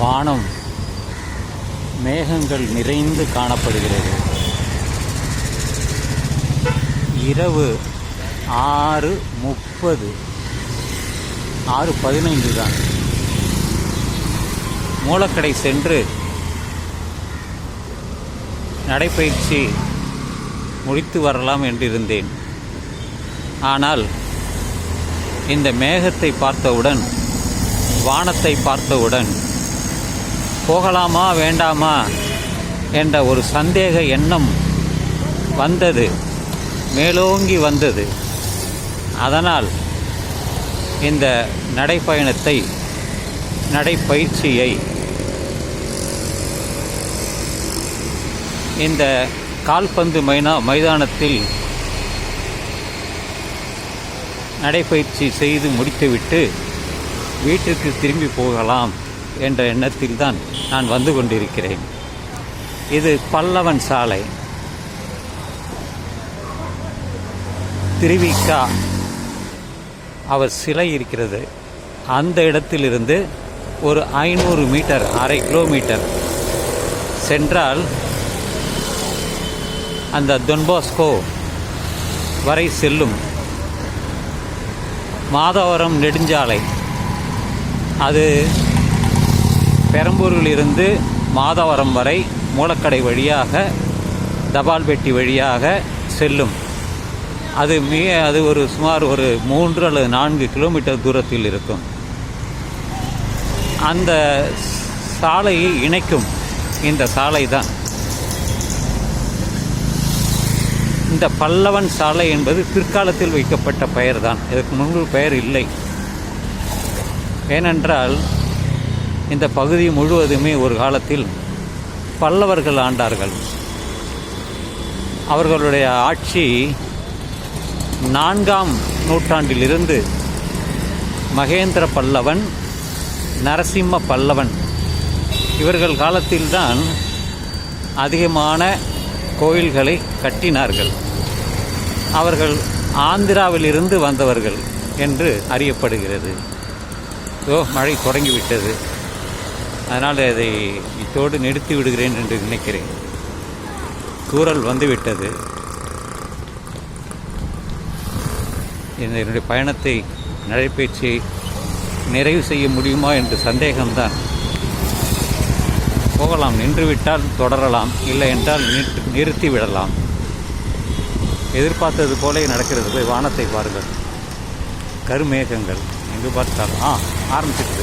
வானம் மேகங்கள் நிறைந்து காணப்படுகிறது. இரவு ஆறு முப்பது ஆறு பதினைந்து தான். மூலக்கடை சென்று நடைப்பயிற்சி முடித்து வரலாம் என்றிருந்தேன். ஆனால் இந்த மேகத்தை பார்த்தவுடன் வானத்தை பார்த்தவுடன் போகலாமா வேண்டாமா என்ற ஒரு சந்தேக எண்ணம் வந்தது. மேலோங்கி வந்தது. அதனால் இந்த நடைப்பயணத்தை நடைப்பயிற்சியை இந்த கால்பந்து மைனா மைதானத்தில் நடைப்பயிற்சி செய்து முடித்துவிட்டு வீட்டிற்கு திரும்பி போகலாம். என்ற எண்ணத்தில்தான் நான் வந்து கொண்டிருக்கிறேன். இது பல்லவன் சாலை. திருவிக்கா அவர் சிலை இருக்கிறது. அந்த இடத்திலிருந்து ஒரு ஐநூறு மீட்டர் அரை கிலோமீட்டர் சென்றால் அந்த தொன்பாஸ்கோ வரை செல்லும் மாதவரம் நெடுஞ்சாலை. அது பெரம்பூரிலிருந்து மாதவரம் வரை மூலக்கடை வழியாக தபால் பெட்டி வழியாக செல்லும். அது மிக அது ஒரு சுமார் ஒரு மூன்று அல்லது நான்கு கிலோமீட்டர் தூரத்தில் இருக்கும். அந்த சாலையை இணைக்கும் இந்த சாலை தான். இந்த பல்லவன் சாலை என்பது பிற்காலத்தில் வைக்கப்பட்ட பெயர் தான். இதற்கு முன்பு பெயர் இல்லை. ஏனென்றால் இந்த பகுதி முழுவதுமே ஒரு காலத்தில் பல்லவர்கள் ஆண்டார்கள். அவர்களுடைய ஆட்சி நான்காம் நூற்றாண்டிலிருந்து மகேந்திர பல்லவன் நரசிம்ம பல்லவன் இவர்கள் காலத்தில்தான் அதிகமான கோயில்களை கட்டினார்கள். அவர்கள் ஆந்திராவிலிருந்து வந்தவர்கள் என்று அறியப்படுகிறது. ஓ மழை தொடங்கிவிட்டது. அதனால் அதை இத்தோடு நிறுத்தி விடுகிறேன் என்று நினைக்கிறேன். கூறல் வந்துவிட்டது. என்னுடைய பயணத்தை நடைபயிற்சியை நிறைவு செய்ய முடியுமா என்று சந்தேகம்தான். போகலாம் நின்றுவிட்டால் தொடரலாம் இல்லை என்றால் நிறுத்தி நிறுத்தி விடலாம். எதிர்பார்த்தது போலே நடக்கிறது. போய் வானத்தை பாருங்கள். கருமேகங்கள் எங்கு பார்த்தாலும் ஆ ஆரம்பிச்சிட்டு